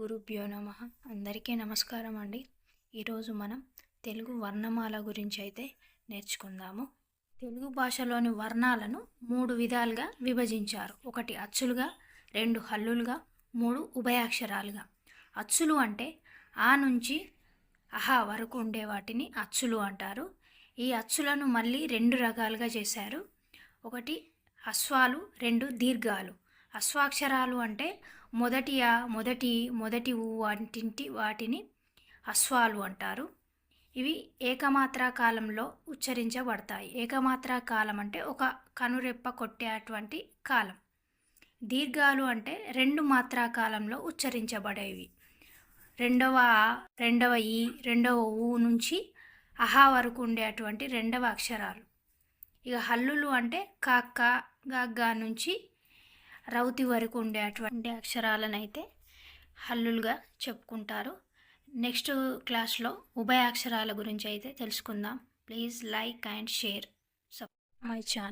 గురుభ్యో నమ. అందరికీ నమస్కారం అండి. ఈరోజు మనం తెలుగు వర్ణమాల గురించి అయితే నేర్చుకుందాము. తెలుగు భాషలోని వర్ణాలను మూడు విధాలుగా విభజించారు. ఒకటి అచ్చులుగా రెండు హల్లులుగా మూడు ఉభయాక్షరాలుగా. అచ్చులు అంటే ఆ నుంచి అహా వరకు ఉండే వాటిని అచ్చులు అంటారు. ఈ అచ్చులను మళ్ళీ రెండు రకాలుగా చేశారు. ఒకటి అశ్వాలు రెండు దీర్ఘాలు. అశ్వాక్షరాలు అంటే మొదటి ఆ మొదటి మొదటి ఊ వంటింటి వాటిని అశ్వాలు అంటారు. ఇవి ఏకమాత్రా కాలంలో ఉచ్చరించబడతాయి. ఏకమాత్రా కాలం అంటే ఒక కనురెప్ప కొట్టేటువంటి కాలం. దీర్ఘాలు అంటే రెండు మాత్రా కాలంలో ఉచ్చరించబడేవి. రెండవ రెండవ ఈ రెండవ ఊ నుంచి అహా వరకు ఉండేటువంటి రెండవ అక్షరాలు. ఇక హల్లులు అంటే కాక్క గగ్గ నుంచి రౌతి వరకు ఉండేటువంటి అక్షరాలను అయితే హల్లులుగా చెప్పుకుంటారు. నెక్స్ట్ క్లాస్లో ఉభయ అక్షరాల గురించి అయితే తెలుసుకుందాం. Please like and share. Sub my channel.